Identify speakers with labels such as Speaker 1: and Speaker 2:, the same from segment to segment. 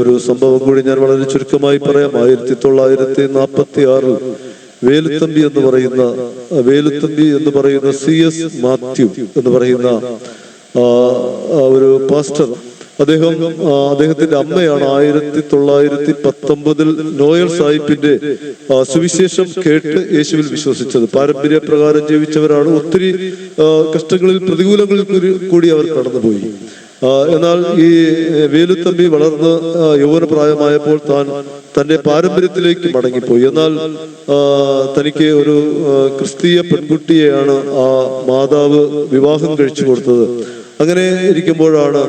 Speaker 1: ഒരു സംഭവം കൂടി ഞാൻ വളരെ ചുരുക്കമായി പറയാം. ആയിരത്തി തൊള്ളായിരത്തി നാൽപ്പത്തി ആറിൽ വേലുത്തമ്പി എന്ന് പറയുന്ന വേലുത്തമ്പി എന്ന് പറയുന്ന സി എസ് മാത്യു എന്ന് പറയുന്ന ഒരു പാസ്റ്റർ. അദ്ദേഹം അദ്ദേഹത്തിന്റെ അമ്മയാണ് ആയിരത്തി തൊള്ളായിരത്തി പത്തൊമ്പതിൽ നോയൽ സാഹിബിന്റെ സുവിശേഷം കേട്ട് യേശുവിൽ വിശ്വസിച്ചത്. പാരമ്പര്യ പ്രകാരം ജീവിച്ചവരാണ്. ഒത്തിരി കഷ്ടങ്ങളിൽ പ്രതികൂലങ്ങളിൽ കൂടി- അവർ കടന്നുപോയി. എന്നാൽ ഈ വേലുത്തമ്പി വളർന്ന് യൗവനപ്രായമായപ്പോൾ താൻ തന്റെ പാരമ്പര്യത്തിലേക്ക് മടങ്ങിപ്പോയി. എന്നാൽ തനിക്ക് ഒരു ക്രിസ്തീയ പെൺകുട്ടിയെയാണ് ആ മാതാവ് വിവാഹം കഴിച്ചു കൊടുത്തത്. അങ്ങനെ ഇരിക്കുമ്പോഴാണ്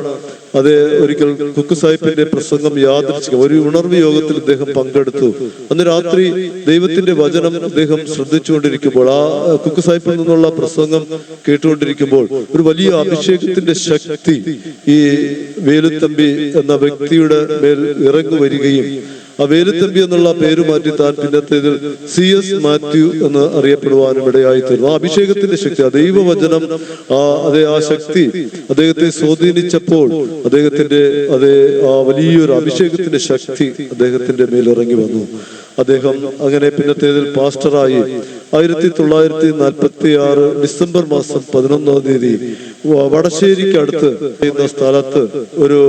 Speaker 1: അത് ഒരിക്കൽ കുക്കു സാഹിബിന്റെ പ്രസംഗം യാദൃച്ഛികം ഒരു ഉണർവ് യോഗത്തിൽ അദ്ദേഹം പങ്കെടുത്തു. അന്ന് രാത്രി ദൈവത്തിന്റെ വചനം അദ്ദേഹം ശ്രദ്ധിച്ചുകൊണ്ടിരിക്കുമ്പോൾ ആ കുക്കു സാഹിബിൽ നിന്നുള്ള പ്രസംഗം കേട്ടുകൊണ്ടിരിക്കുമ്പോൾ ഒരു വലിയ അഭിഷേകത്തിന്റെ ശക്തി ഈ വേലുത്തമ്പി എന്ന വ്യക്തിയുടെ മേൽ ഇറങ്ങി വരികയും ആ വേലുത്തമ്പി എന്നുള്ള പേര് മാറ്റി താൻ പിന്നത്തേതിൽ സി എസ് മാത്യു എന്ന് അറിയപ്പെടുവാനും ഇടയായി തീർന്നു. ആ അഭിഷേകത്തിന്റെ ശക്തി ആ ദൈവവചനം ആ അതേ ആ ശക്തി അദ്ദേഹത്തെ സ്വാധീനിച്ചപ്പോൾ അദ്ദേഹത്തിന്റെ അതേ ആ വലിയൊരു അഭിഷേകത്തിന്റെ ശക്തി അദ്ദേഹത്തിന്റെ മേൽ ഇറങ്ങി വന്നു. അദ്ദേഹം അങ്ങനെ പിന്നത്തേതിൽ പാസ്റ്ററായി. ആയിരത്തി തൊള്ളായിരത്തി നാൽപ്പത്തി ആറ് ഡിസംബർ മാസം പതിനൊന്നാം തീയതി വടശ്ശേരിക്കടുത്ത് സ്ഥലത്ത് ഒരു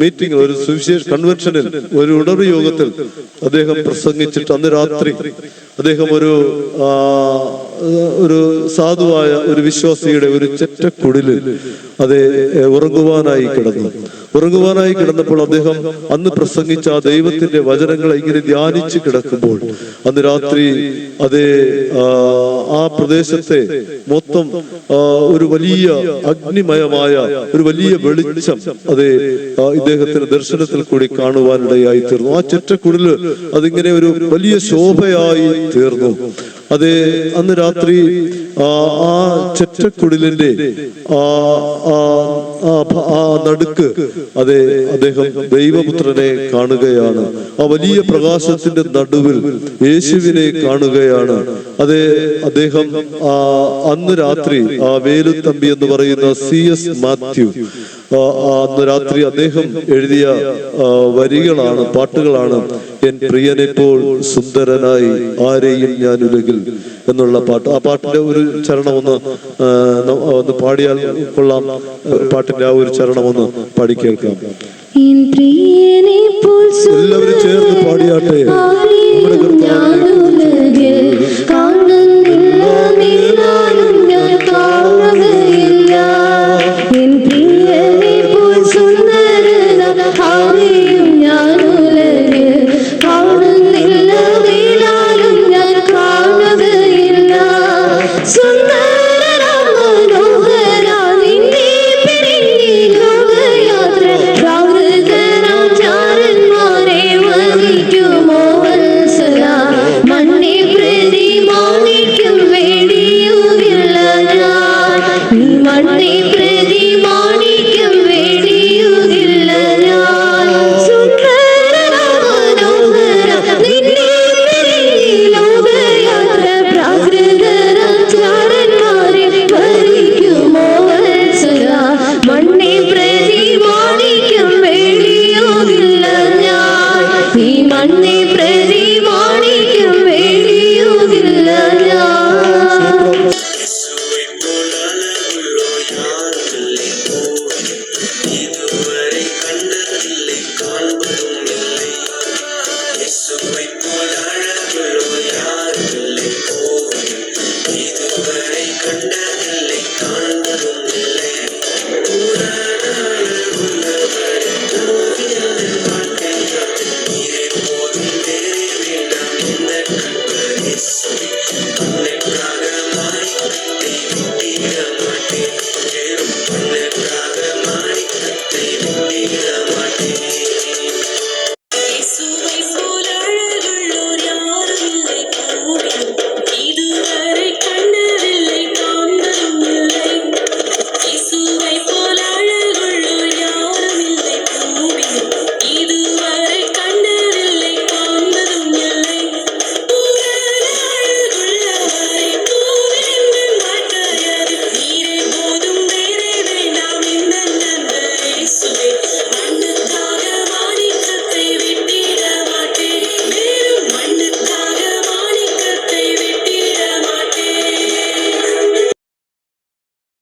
Speaker 1: മീറ്റിംഗ് ഒരു സുവിശേഷ കൺവെൻഷനിൽ ഒരു ഉണർവ് യോഗത്തിൽ അദ്ദേഹം പ്രസംഗിച്ചിട്ട് അന്ന് രാത്രി അദ്ദേഹം ഒരു ഒരു സാധുവായ ഒരു വിശ്വാസിയുടെ ഒരു ചെറ്റക്കുടിലിൽ അതെ ഉറങ്ങുവാനായി കിടന്നു. ഉറങ്ങുവാനായി കിടന്നപ്പോൾ അദ്ദേഹം അന്ന് പ്രസംഗിച്ച ആ ദൈവത്തിന്റെ വചനങ്ങളെ ഇങ്ങനെ ധ്യാനിച്ച് കിടക്കുമ്പോൾ അന്ന് രാത്രി അതേ ആ, പ്രദേശത്തെ മൊത്തം ഒരു വലിയ അഗ്നിമയമായ ഒരു വലിയ വെളിച്ചം അതെ ഇദ്ദേഹത്തിന് ദർശനത്തിൽ കൂടി കാണുവാനിടയായി തീർന്നു. ആ ചെറ്റക്കുടിൽ അതിങ്ങനെ ഒരു വലിയ ശോഭയായി തീർന്നു. അതെ അന്ന് രാത്രി ആ ചെറ്റക്കുടിലിന്റെ ആ നടുക്ക് അതെ അദ്ദേഹം ദൈവപുത്രനെ കാണുകയാണ്. ആ വലിയ പ്രകാശത്തിന്റെ നടുവിൽ യേശുവിനെ കാണുകയാണ്. അതെ അദ്ദേഹം അന്ന് രാത്രി ആ വേലുത്തമ്പി എന്ന് പറയുന്ന സി എസ് മാത്യു. അന്ന് രാത്രി അദ്ദേഹം എഴുതിയ വരികളാണ് പാട്ടുകളാണ് എൻ പ്രിയനെപ്പോൾ സുന്ദരനായി ആരെയും ഞാൻ ഉലകിൽ എന്നുള്ള പാട്ട്. ആ പാട്ടിന്റെ ഒരു ചരണം ഒന്ന് ഒന്ന് പാടിയാൽ കൊള്ളാം. പാട്ടിന്റെ ആ ഒരു ചരണം ഒന്ന് പാടി കേൾക്കാം. എല്ലാവരും ചേർന്ന് പാടിയാട്ടെ. നമ്മുടെ
Speaker 2: വേടിയുമില്ല ഞാൻ